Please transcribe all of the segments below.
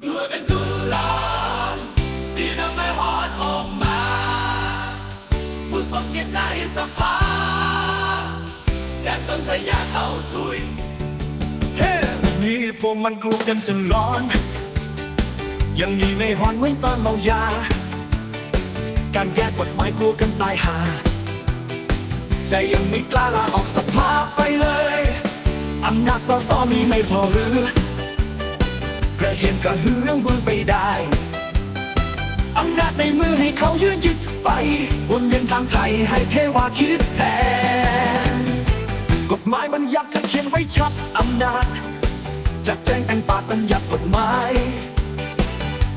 เมื่อเป็นตุลาดีนะไม่หอนออกมาผู้สมเกียรติในสภาแดนสนธยาเข้าทุยเฮ้นี่พวกมันกลัวกันจนร้อน ยังมีในหอนเหมือนตอนเมายา การแก้กฎหมายกลัวกันตายหาใจยังไม่กล้าลาออกสภาไปเลยอำนาจสอสอมีไม่พอหรือ เห็นกระหือเรื่องบุญไปได้อำนาจในมือให้เขายืดยึดไปวนเวียนทางไทยให้เทวาคิดแทนกฎหมายมันยักษ์เขียนไว้ชัดอำนาจจะแจ้งแต่งปากบัญญัติกฎหมาย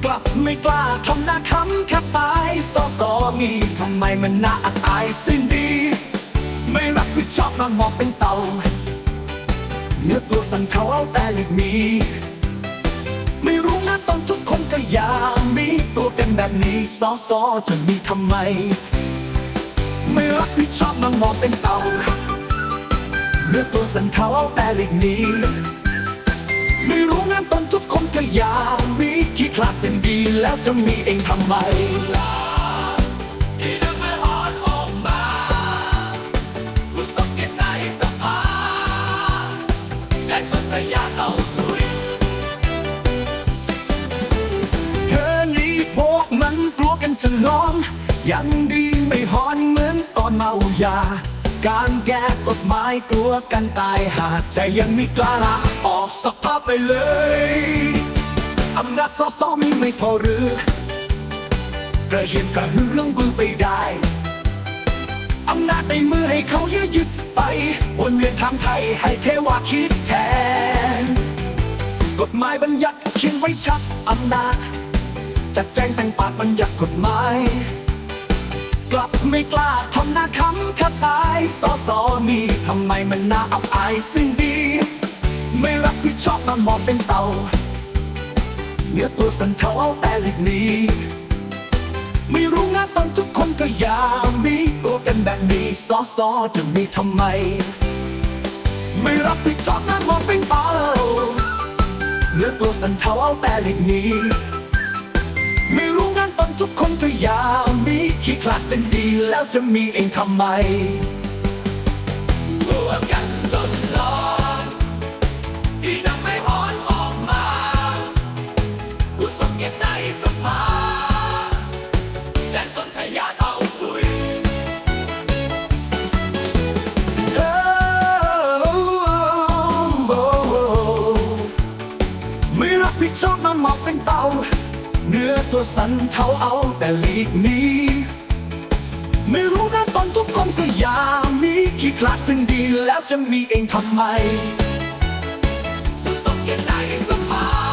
กลับไม่กล้าทำหน้าคำแค่ตายสอสอมีทำไมมันน่าอับอายสิ้นดี ไม่รับผิดชอบมามองเป็นเต่าเนื้อตัวสั่นเขาเอาแต่เล็กมี ยากมีตัวเป็นแบบนี้สอสอจะมีทำไม ไม่รับผิดชอบมามองเป็นเต่าเลือกตัวสันเทาเอาแต่เล็กนี้ ไม่รู้งานตอนทุกคนก็อยากมีขี้คลาดเส้นดีแล้วจะมีเองทำไม จะร้อนยังดีไม่หอนเหมือนตอนเมายา การแก้กฎหมายกลัวกันตายหากใจยังไม่กล้าลาออกสภาพไปเลย อำนาจสอสอมีไม่พอหรือกระเห็นกระหือเรื่องบือไปได้ อำนาจในมือให้เขายืดยึดไปวนเวียนทางไทยให้เทวาคิดแทน กฎหมายบัญญัติเขียนไว้ชัดอำนาจ จัดแจงแต่งปากบัญญัติกฎหมาย กลับไม่กล้าทำหน้าคำแค่ตายสอสอมีทำไมมันน่าอับอายสิ้นดี ไม่รับผิดชอบมามองเป็นเต่าเนื้อตัวสันเทาเอาแต่เล็กนี้ไม่รู้งานตอนทุกคนก็อยากมีตัวกันแบบนี้สอสอจะมีทำไม ไม่รับผิดชอบนะมองเป็นเต่าเนื้อตัวสันเทาเอาแต่เล็กนี้ ไม่รู้งานตอนทุกคนก็อยากมีขี้คลาสเส้นดีแล้วจะมีเองทำไมตัวกัน เนื้อตัวสันเทาเอาแต่ลีกนี้ ไม่รู้นะตอนทุกคนก็อยากมีขี้คลาสซึ่งดีแล้วจะมีเองทำไมตัวสมเกียรติได้งสมภา